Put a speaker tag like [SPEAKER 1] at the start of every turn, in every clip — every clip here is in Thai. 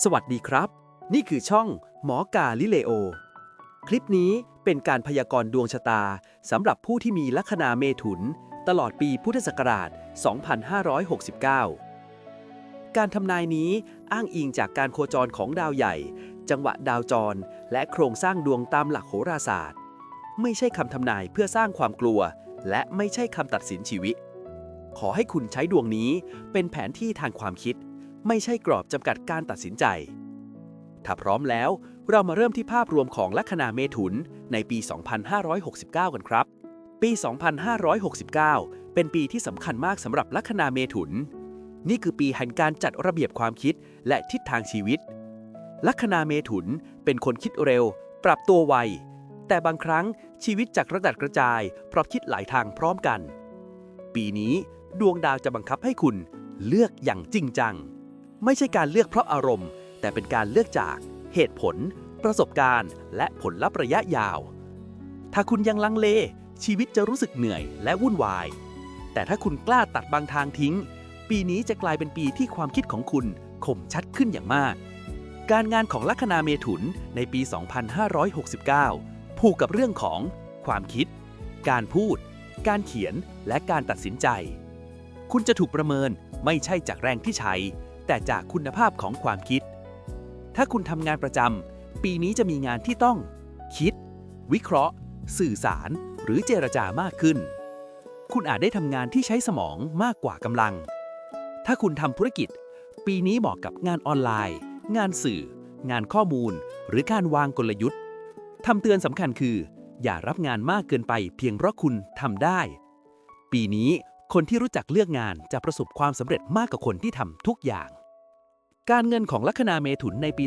[SPEAKER 1] สวัสดีครับ นี่คือช่องหมอกาลิเลโอ คลิปนี้เป็นการพยากรณ์ดวงชะตาสำหรับผู้ที่มีลัคนาเมถุน ตลอดปีพุทธศักราช 2569 การทำนายนี้อ้างอิงจากการโคจรของดาวใหญ่ จังหวะดาวจร และโครงสร้างดวงตามหลักโหราศาสตร์ ไม่ใช่คำทำนายเพื่อสร้างความกลัว และไม่ใช่คำตัดสินชีวิต ขอให้คุณใช้ดวงนี้เป็นแผนที่ทางความคิด ไม่ใช่กรอบจำกัดการตัดสินใจ ถ้าพร้อมแล้วเรามาเริ่มที่ภาพรวมของลัคนาเมถุนในปี 2569 กันครับ ปี 2569 เป็นปีที่สำคัญมากสำหรับลัคนาเมถุน นี่คือปีแห่งการจัดระเบียบความคิดและทิศทางชีวิต ลัคนาเมถุนเป็นคนคิดเร็ว ปรับตัวไว แต่บางครั้งชีวิตจักระดัดกระจาย เพราะคิดหลายทางพร้อมกัน ปีนี้ดวงดาวจะบังคับให้คุณเลือกอย่างจริงจัง ไม่ใช่การเลือกเพราะอารมณ์ แต่เป็นการเลือกจากเหตุผล ประสบการณ์ และผลลัพธ์ระยะยาว ถ้าคุณยังลังเล ชีวิตจะรู้สึกเหนื่อยและวุ่นวาย แต่ถ้าคุณกล้าตัดบางทางทิ้ง ปีนี้จะกลายเป็นปีที่ความคิดของคุณคมชัดขึ้นอย่างมาก การงานของลัคนาเมถุนในปี 2569 ผูกกับเรื่องของความคิด การพูด การเขียน และการตัดสินใจ คุณจะถูกประเมินไม่ใช่จากแรงที่ใช้ แต่จากคุณภาพของความคิด ถ้าคุณทำงานประจำปีนี้จะมีงานที่ต้อง คิด วิเคราะห์ สื่อสาร หรือเจรจามากขึ้น คุณอาจได้ทำงานที่ใช้สมองมากกว่ากำลัง ถ้าคุณทำธุรกิจ ปีนี้เหมาะกับงานออนไลน์ งานสื่อ งานข้อมูล หรือการวางกลยุทธ์คำเตือนสำคัญคือ อย่ารับงานมากเกินไปเพียงเพราะคุณทำได้ ปีนี้ คนที่รู้จักเลือกงานจะประสบความสำเร็จมากกว่าคนที่ทำทุกอย่าง การเงินของลัคนาเมถุนในปี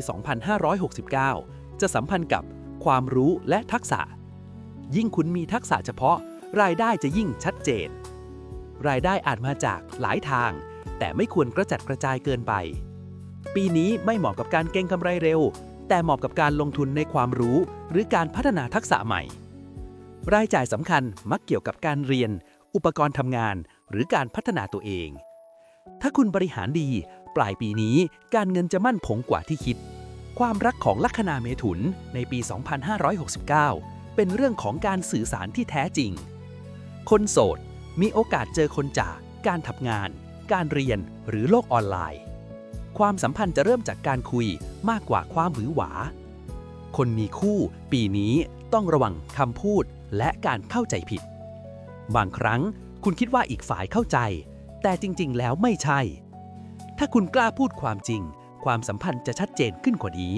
[SPEAKER 1] 2569 จะสัมพันธ์กับความรู้และทักษะ ยิ่งคุณมีทักษะเฉพาะ รายได้จะยิ่งชัดเจน รายได้อาจมาจากหลายทาง แต่ไม่ควรกระจัดกระจายเกินไป ปีนี้ไม่เหมาะกับการเก็งกำไรเร็ว แต่เหมาะกับการลงทุนในความรู้ หรือการพัฒนาทักษะใหม่ รายจ่ายสำคัญมักเกี่ยวกับการเรียนอุปกรณ์ทำงาน หรือการพัฒนาตัวเอง ถ้าคุณบริหารดี ปลายปีนี้การเงินจะมั่นคงกว่าที่คิด ความรักของลัคนาเมถุนในปี 2569 เป็นเรื่องของการสื่อสารที่แท้จริง คนโสดมีโอกาสเจอคนจากการทำงาน การเรียนหรือโลกออนไลน์ ความสัมพันธ์จะเริ่มจากการคุยมากกว่าความหวือหวา คนมีคู่ปีนี้ต้องระวังคำพูดและการเข้าใจผิด บางครั้ง คุณคิดว่าอีกฝ่ายเข้าใจ แต่จริงๆ แล้วไม่ใช่ ถ้าคุณกล้าพูดความจริง ความสัมพันธ์จะชัดเจนขึ้นกว่านี้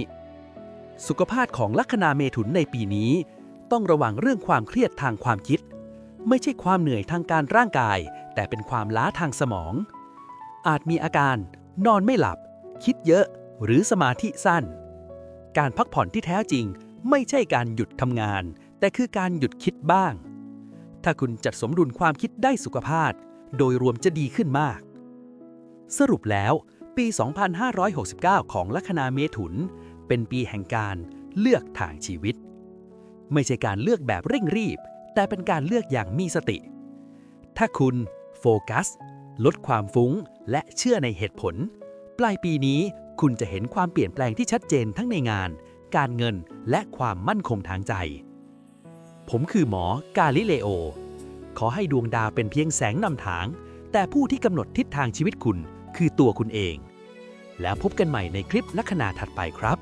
[SPEAKER 1] สุขภาพของลัคนาเมถุนในปีนี้ ต้องระวังเรื่องความเครียดทางความคิด ไม่ใช่ความเหนื่อยทางการร่างกาย แต่เป็นความล้าทางสมอง อาจมีอาการ นอนไม่หลับ คิดเยอะ หรือสมาธิสั้น การพักผ่อนที่แท้จริง ไม่ใช่การหยุดทำงาน แต่คือการหยุดคิดบ้าง ถ้าคุณจัดสมดุลความคิดได้สุขภาพ โดยรวมจะดีขึ้นมาก สรุปแล้วปี 2569 ของลัคนาเมถุน เป็นปีแห่งการเลือกทางชีวิต ไม่ใช่การเลือกแบบเร่งรีบ แต่เป็นการเลือกอย่างมีสติ ถ้าคุณโฟกัส ลดความฟุ้ง และเชื่อในเหตุผล ปลายปีนี้คุณจะเห็นความเปลี่ยนแปลงที่ชัดเจนทั้งในงาน การเงินและความมั่นคงทางใจ ผมคือหมอกาลิเลโอ ขอให้ดวงดาวเป็นเพียงแสงนำทาง แต่ผู้ที่กำหนดทิศทางชีวิตคุณคือตัวคุณเอง แล้วพบกันใหม่ในคลิปลัคนาถัดไปครับ